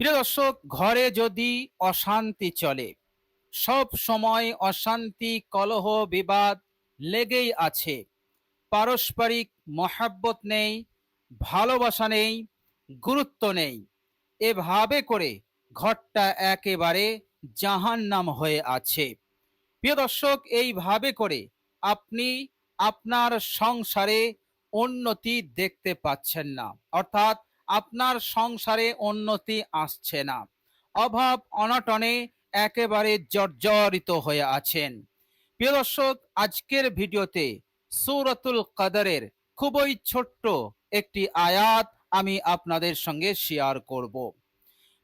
প্রিয় দর্শক, ঘরে যদি অশান্তি চলে, সব সময় অশান্তি, কলহ, বিবাদ লেগেই আছে। পারস্পরিক মহাব্বত নেই, ভালোবাসা নেই, গুরুত্ব নেই। এভাবে করে ঘরটা একেবারে জাহান্নাম হয়ে আছে। প্রিয় দর্শক, এইভাবে করে আপনি আপনার সংসারে উন্নতি দেখতে পাচ্ছেন না। অর্থাৎ আপনার সংসারে উন্নতি আসছে না। অভাব অনটনে একেবারে জর্জরিত হয়ে আছেন। প্রিয় দর্শক, আজকের ভিডিওতে সূরাতুল কাদারের খুবই ছোট্ট একটি আয়াত আমি আপনাদের সঙ্গে শেয়ার করব।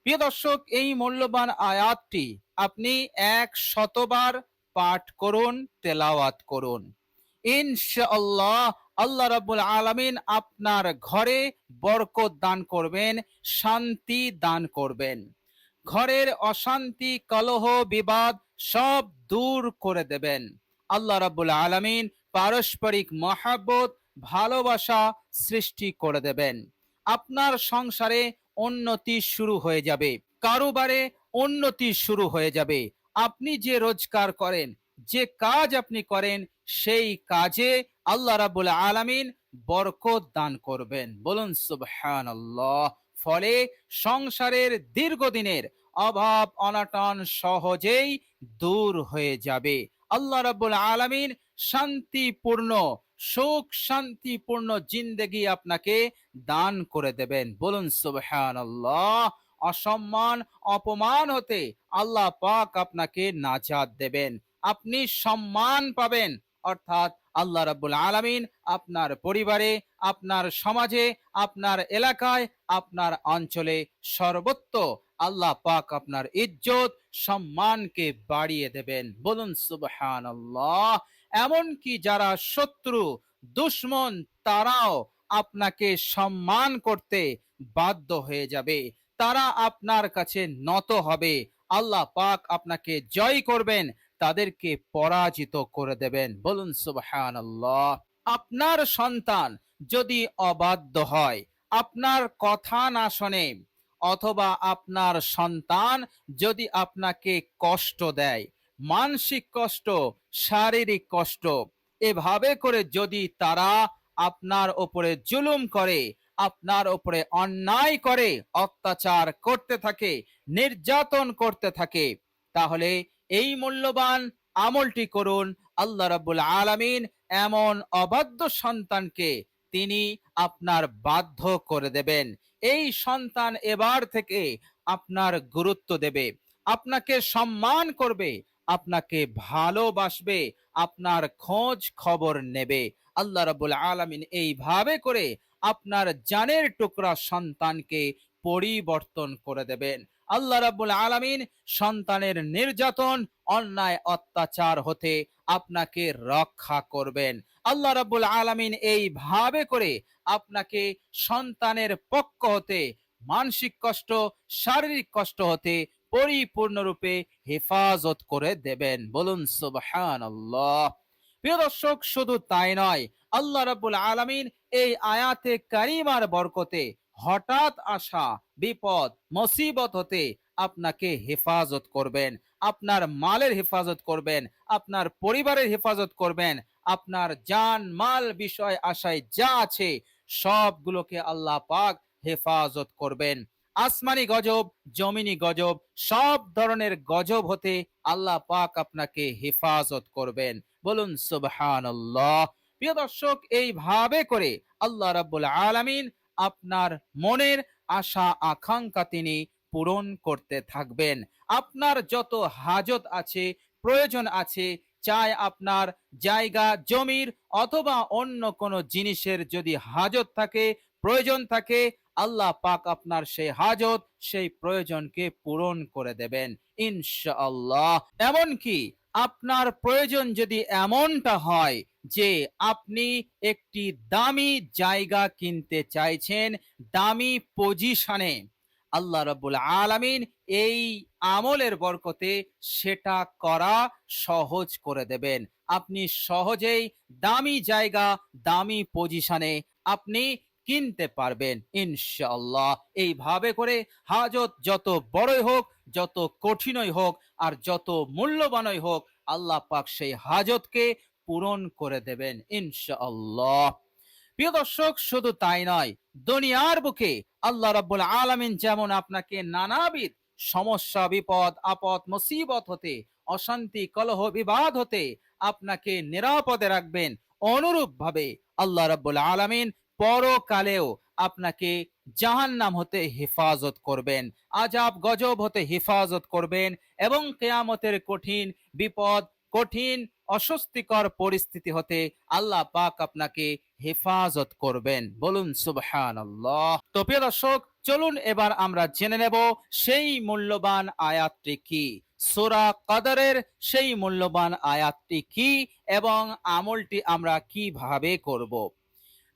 প্রিয় দর্শক, এই মূল্যবান আয়াতটি আপনি এক শতবার পাঠ করুন, তেলাওয়াত করুন। ইনশাআল্লাহ আল্লাহ রাব্বুল আলামিন আপনার ঘরে বরকত দান করবেন, শান্তি দান করবেন। ঘরের অশান্তি, কলহ, বিবাদ সব দূর করে দেবেন। আল্লাহ রাব্বুল আলামিন পারস্পরিক মহাব্বত, ভালোবাসা সৃষ্টি করে দেবেন। আপনার সংসারে উন্নতি শুরু হয়ে যাবে, কারোবারে উন্নতি শুরু হয়ে যাবে। আপনি যে রোজগার করেন, যে কাজ আপনি করেন সেই কাজে আল্লাহ রাবুল আলামিন বরকত দান করবেন। বলুন, সুবহানাল্লাহ। ফলে সংসারের দীর্ঘদিনের অভাব, অনাটন সহজেই দূর হয়ে যাবে। আল্লাহ রাবুল আলামিন শান্তিপূর্ণ, সুখ শান্তিপূর্ণ জিন্দেগি আপনাকে দান করে দেবেন। বলুন, সুবহানাল্লাহ। অসম্মান, অপমান হতে আল্লাহ পাক আপনাকে নাজাদ দেবেন। আপনি সম্মান পাবেন। অর্থাৎ আল্লাহ রাব্বুল আলামিন আপনার পরিবারে, আপনার সমাজে, আপনার এলাকায়, আপনার অঞ্চলে সর্বত্র আল্লাহ পাক আপনার ইজ্জত, সম্মানকে বাড়িয়ে দেবেন। বলুন, সুবহানাল্লাহ। এমনকি যারা শত্রু, দুশ্মন, তারাও আপনাকে সম্মান করতে বাধ্য হয়ে যাবে। তারা আপনার কাছে নত হবে। আল্লাহ পাক আপনাকে জয় করবেন। তাদেরকে পরাজিত করে দেবেন। বলুন, সুবহানাল্লাহ। আপনার সন্তান যদি অবাধ্য হয়, আপনার কথা না শোনে, অথবা আপনার সন্তান যদি আপনাকে কষ্ট দেয়, মানসিক কষ্ট, শারীরিক কষ্ট, এভাবে করে যদি তারা আপনার ওপরে জুলুম করে, আপনার ওপরে অন্যায় করে, অত্যাচার করতে থাকে, নির্যাতন করতে থাকে, তাহলে এই মূল্যবান আমলটি করুন আল্লাহ রাব্বুল আলামিন এমন অবাধ্য সন্তানকে তিনি আপনার বাধ্য করে দেবেন। এই সন্তান এবার থেকে আপনার গুরুত্ব দেবে, আপনাকে সম্মান করবে, আপনাকে ভালোবাসবে, আপনার খোঁজ খবর নেবে। আল্লাহ রাব্বুল আলামিন এইভাবে করে আপনার জানের টুকরা সন্তানকে পরিবর্তন করে দেবেন। আল্লাহ রাব্বুল আলামিন সন্তানের নির্যাতন, অন্যায়, অত্যাচার হতে আপনাকে রক্ষা করবেন। আল্লাহ রাব্বুল আলামিন এইভাবে করে আপনাকে সন্তানের পক্ষ হতে, মানসিক কষ্ট, শারীরিক কষ্ট হতে পরিপূর্ণরূপে হেফাজত করে দেবেন। বলুন, সুবহানাল্লাহ। প্রিয় দর্শক, শুধু তাই নয়, আল্লাহ রাব্বুল আলামিন এই আয়াতে কারিমার বরকতে হঠাৎ আসা, বিপদ, মুসিবত হতে আপনাকে হেফাজত করবেন। আপনার মালের হেফাজত করবেন, আপনার পরিবারের হেফাজত করবেন, আপনার জান মাল বিষয় আশায় যা আছে সবগুলোকে আল্লাহ পাক হেফাজত করবেন। আসমানি গজব, জমিনি গজব, সব ধরনের গজব হতে আল্লাহ পাক আপনাকে হেফাজত করবেন। বলুন, সুবহানাল্লাহ। প্রিয় দর্শক, এইভাবে করে আল্লাহ রাব্বুল আলামিন আপনার মনের আশা, আকাঙ্ক্ষা তিনি পূরণ করতে থাকবেন। আপনার যত হাজত আছে, প্রয়োজন আছে, চাই আপনার জায়গা, জমির অথবা অন্য কোনো জিনিসের যদি হাজত থাকে, প্রয়োজন থাকে, আল্লাহ পাক আপনার সেই হাজত, সেই প্রয়োজনকে পূরণ করে দেবেন, ইনশাআল্লাহ। এমনকি আপনার প্রয়োজন যদি এমনটা হয় যে আপনি একটি দামি জায়গা কিনতে চাইছেন, দামি পজিশনে আল্লাহ রাব্বুল আলামিন এই আমলের বরকতে সেটা করা সহজ করে দেবেন। আপনি সহজেই দামি জায়গা, দামি পজিশনে আপনি কিনতে পারবেন, ইনশাআল্লাহ। এইভাবে করে হাজত যত বড়ই হোক, যত কঠিনই হোক আর যত মূল্যবানই হোক, আল্লাহ পাক সেই হাজতকে পূরণ করে দেবেন ইনশাআল্লাহ। প্রিয় দর্শক, শুধু তাই নয়, দুনিয়ার বুকে আল্লাহ রাব্বুল আলামিন যেমন আপনাকে নানাবিধ সমস্যা, বিপদ, আপদ, মুসিবত হতে, অশান্তি, কলহ, বিবাদ হতে আপনাকে নিরাপদে রাখবেন। অনুরূপভাবে আল্লাহ রাব্বুল আলামিন পরকালেও আপনাকে জাহান্নাম হতে হেফাজত করবেন আজাব গজব হতে হেফাজত করবেন এবং কেয়ামতের কঠিন বিপদ, কঠিন অস্বস্তিকর পরিস্থিতি হতে আল্লাহ পাক আপনাকে হেফাজত করবেন। বলুন সুবহান তো প্রিয় দর্শক, চলুন এবার আমরা জেনে নেব সেই মূল্যবান আয়াতটি কি। সোরা কাদারের সেই মূল্যবান আয়াতটি কি এবং আমলটি আমরা কীভাবে করব।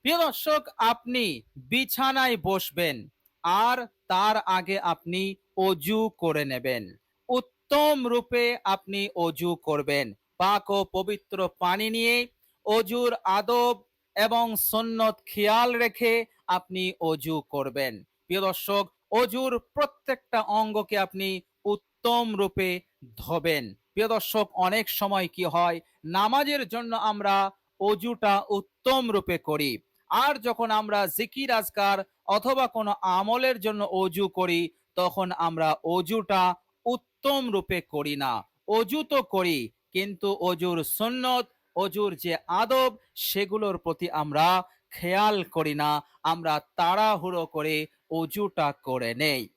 প্রিয় দর্শক, আপনি বিছানায় বসবেন আর তার আগে আপনি অজু করে নেবেন। উত্তম রূপে আপনি অজু করবেন। পাক ও পবিত্র পানি নিয়ে অজুর আদব এবং সন্নত খেয়াল রেখে আপনি অজু করবেন। প্রিয় দর্শক, অজুর প্রত্যেকটা অঙ্গকে আপনি উত্তম রূপে ধোবেন। প্রিয় দর্শক, অনেক সময় কি হয়, নামাজের জন্য আমরা অজুটা উত্তম রূপে করি। আর যখন আমরা জিকির আজকার অথবা কোনো আমলের জন্য অজু করি, তখন আমরা অজুটা উত্তম রূপে করি না। অজু তো করি, কিন্তু অজুর সুন্নত, অজুর যে আদব, সেগুলোর প্রতি আমরা খেয়াল করি না। আমরা তাড়াহুড়ো করে অজুটা করে নেই।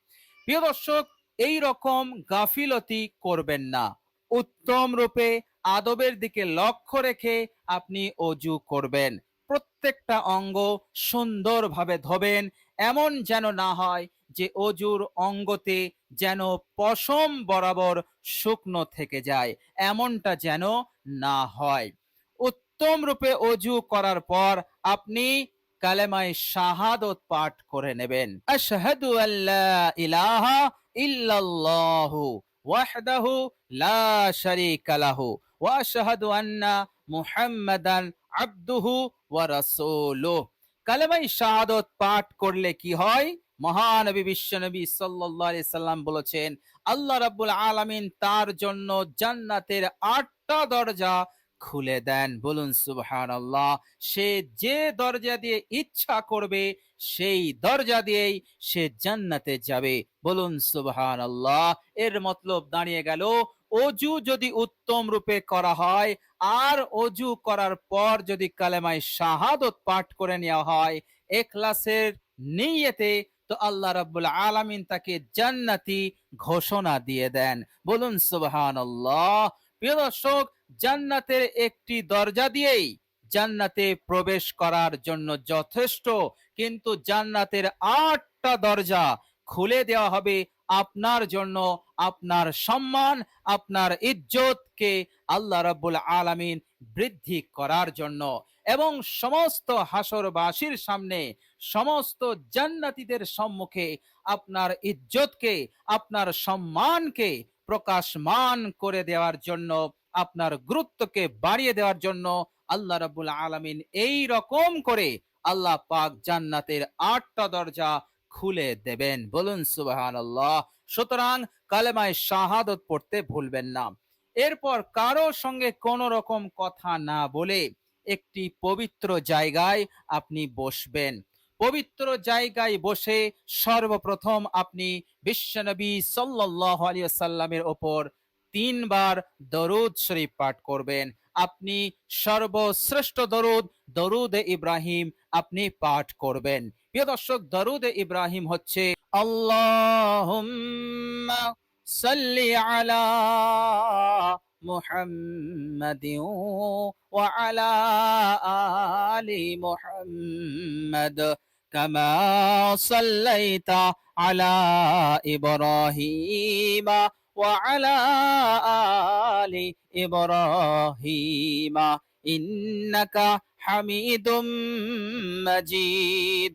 প্রিয় দর্শক, এই রকম গাফিলতি করবেন না। উত্তম রূপে, আদবের দিকে লক্ষ্য রেখে আপনি অজু করবেন। প্রত্যেকটা অঙ্গ সুন্দরভাবে ধোবেন। এমন যেন না হয় যে অজুর অঙ্গতে যেন পশম বরাবর শুকনো থেকে যায়। এমনটা যেন না হয়। উত্তম রূপে অজু করার পর আপনি কালেমায় শাহাদত পাঠ করে নেবেন। আশহাদু আল্লা ইলাহা ইল্লাল্লাহু ওয়াহদাহু লা শারীকা লাহু ওয়া আশহাদু আন্না মুহাম্মাদান আবদুহু ওয়া রাসূলুহু কালেমাই শাহাদত পাঠ করলে কি হয়? মহানবী, বিশ্বনবী সাল্লাল্লাহু আলাইহি সাল্লাম বলেছেন, আল্লাহ রাব্বুল আলামিন তার জন্য জান্নাতের আটটা দরজা খুলে দেন। বলুন, সুবহানাল্লাহ। সে যে দরজা দিয়ে ইচ্ছা করবে, সেই দরজা দিয়েই সে জান্নাতে যাবে। বলুন, সুবহানাল্লাহ। এর মতলব দাঁড়িয়ে গেল অজু যদি উত্তম রূপে করা হয়, আর অজু করার পর যদি কালেমায় শাহাদত পাঠ করে নেওয়া হয় এখলাসের নিয়েতে তো আল্লাহ রাব্বুল আলামিন তাকে জান্নাতি ঘোষণা দিয়ে দেন। বলুন, সুবহানাল্লাহ। প্রিয় দর্শক, জান্নাতের একটি দরজা দিয়েই জান্নাতে প্রবেশ করার জন্য যথেষ্ট, কিন্তু জান্নাতের আটটা দরজা খুলে দেওয়া হবে আপনার জন্য আপনার সম্মান, আপনার ইজ্জতকে আল্লাহ রাব্বুল আলামিন বৃদ্ধি করার জন্য এবং সমস্ত হাসরবাসীর সামনে, সমস্ত জান্নাতীদের সম্মুখে আপনার ইজ্জতকে, আপনার সম্মানকে প্রকাশমান করে দেওয়ার জন্য, আপনার গুরুত্বকে বাড়িয়ে দেওয়ার জন্য আল্লাহ রাব্বুল আলামিন এই রকম করে আল্লাহ পাক জান্নাতের আটটা দরজা খুলে দেবেন। বলুন, সুবহানাল্লাহ। সুতরাং কালেমায় শাহাদত পড়তে ভুলবেন না। এরপর কারও সঙ্গে কোন রকম কথা না বলে একটি পবিত্র জায়গায় আপনি বসবেন। পবিত্র জায়গায় বসে সর্বপ্রথম আপনি বিশ্বনবী সাল্লাল্লাহু আলাইহি সাল্লামের ওপর তিনবার দরুদ শরীফ পাঠ করবেন। আপনি সর্বশ্রেষ্ঠ দরুদ দরুদ ইব্রাহিম আপনি পাঠ করবেন। প্রিয় দর্শক দরুদ ইব্রাহিম হচ্ছে আল্লাহুম্মা সাল্লি আলা মুহাম্মাদিন ওয়া আলা আলি মুহাম্মাদ কামা সাল্লাইতা আলা ইব্রাহিম وعلى آل إبراهيم إنك حميد مجيد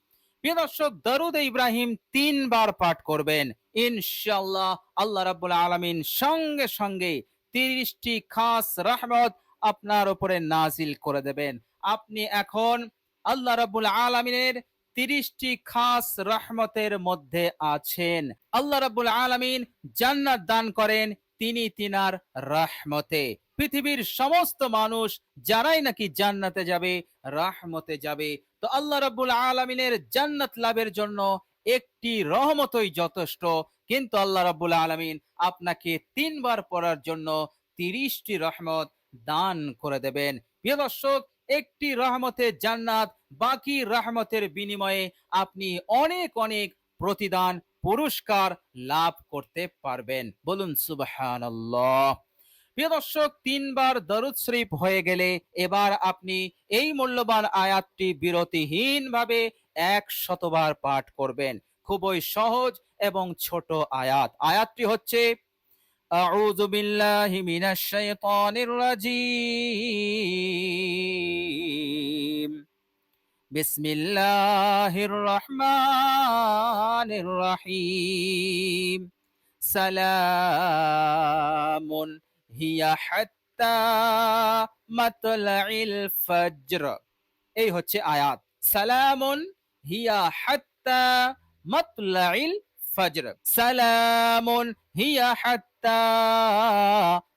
প্রিয় দর্শক, দরুদ ইব্রাহিম তিনবার পাঠ করবেন। ইনশাআল্লাহ আল্লাহ রাব্বুল আলামিন সঙ্গে সঙ্গে তিরিশটি খাস রহমত আপনার উপরে নাজিল করে দেবেন। আপনি এখন আল্লাহ রাব্বুল আলামিনের তিরিশটি খাস রহমতের মধ্যে আছেন। আল্লাহ রাব্বুল আলামিন জান্নাত দান করেন তিনি তিনার রহমতে। পৃথিবীর সমস্ত মানুষ যারাই নাকি জান্নাতে যাবে, রাহমতে যাবে। তো আল্লাহ রাব্বুল আলামিনের জান্নাত লাভের জন্য একটি রহমতই যথেষ্ট। কিন্তু আল্লাহ রাব্বুল আলামিন আপনাকে তিনবার পড়ার জন্য তিরিশটি রহমত দান করে দেবেন। প্রিয় দর্শক, একটি রহমতে জান্নাত, বাকি রহমতের বিনিময়ে আপনি অনেক অনেক প্রতিদান, পুরস্কার লাভ করতে পারবেন। বলুন, সুবহানাল্লাহ। প্রিয় দর্শক তিনবার দরুদ শরীফ হয়ে গেলে এবার আপনি এই মূল্যবান আয়াতটি বিরতিহীন ভাবে এক শতবার পাঠ করবেন খুবই সহজ এবং ছোট আয়াত আয়াতটি হচ্ছে أعوذ بالله من الشيطان الرجيم بسم الله الرحمن الرحيم سلام হিয়া হাত্তা মাতলাইল ফজর। এই হচ্ছে আয়াত। সালামুন হিয়া হাত্তা মাতলাইল ফজর। সালামুন হিয়া হাত্তা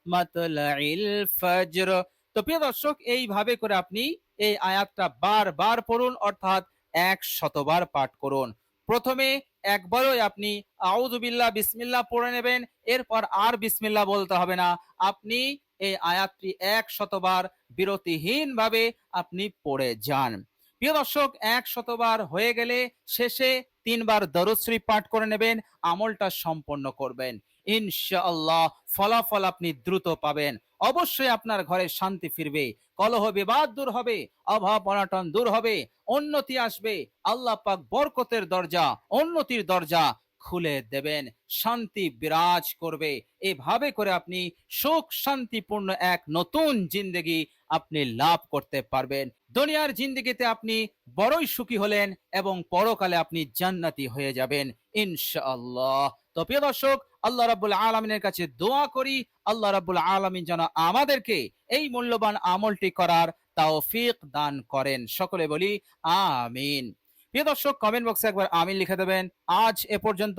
মাতলাইল ফজর। তো প্রিয় দর্শক, এইভাবে করে আপনি এই আয়াতটা বার বার পড়ুন, অর্থাৎ এক শতবার পাঠ করুন। প্রথমে একবারই আপনি আউজুবিল্লা বিসমিল্লাহ পড়ে নেবেন, এরপর আর বিসমিল্লাহ বলতে হবে না। আপনি এই আয়াতটি এক শতবার বিরতিহীন ভাবে আপনি পড়ে যান। প্রিয় দর্শক এক শতবার হয়ে গেলে শেষে তিনবার দরুদ শরীফ পাঠ করে নেবেন, আমলটা সম্পন্ন করবেন। ইনশাআল্লাহ ফলাফল আপনি দ্রুত পাবেন। অবশ্যই আপনার ঘরে শান্তি ফিরবে, কলহ বিবাদ দূর হবে, অভাব অনাটন দূর হবে, উন্নতি আসবে, আল্লাহ পাক বরকতের দরজা, উন্নতির দরজা খুলে দেবেন। শান্তি বিরাজ করবে। এভাবে করে আপনি সুখ শান্তিপূর্ণ এক নতুন জিন্দগি আপনি লাভ করতে পারবেন। দুনিয়ার জিন্দগিতে আপনি বড়ই সুখী হলেন এবং পরকালে আপনি জান্নাতি হয়ে যাবেন, ইনশাআল্লাহ। তো প্রিয় দর্শক, আল্লাহ রাবুল আলমিনের কাছে দোয়া করি, আল্লাহ রাবুল আলমিন যেন আমাদেরকে এই মূল্যবান আমলটি করার তাও ফিক দান করেন। সকলে বলি, আমিন। প্রিয় দর্শক কমেন্ট বক্সে একবার আমিন লিখে দেবেন। আজ এ পর্যন্ত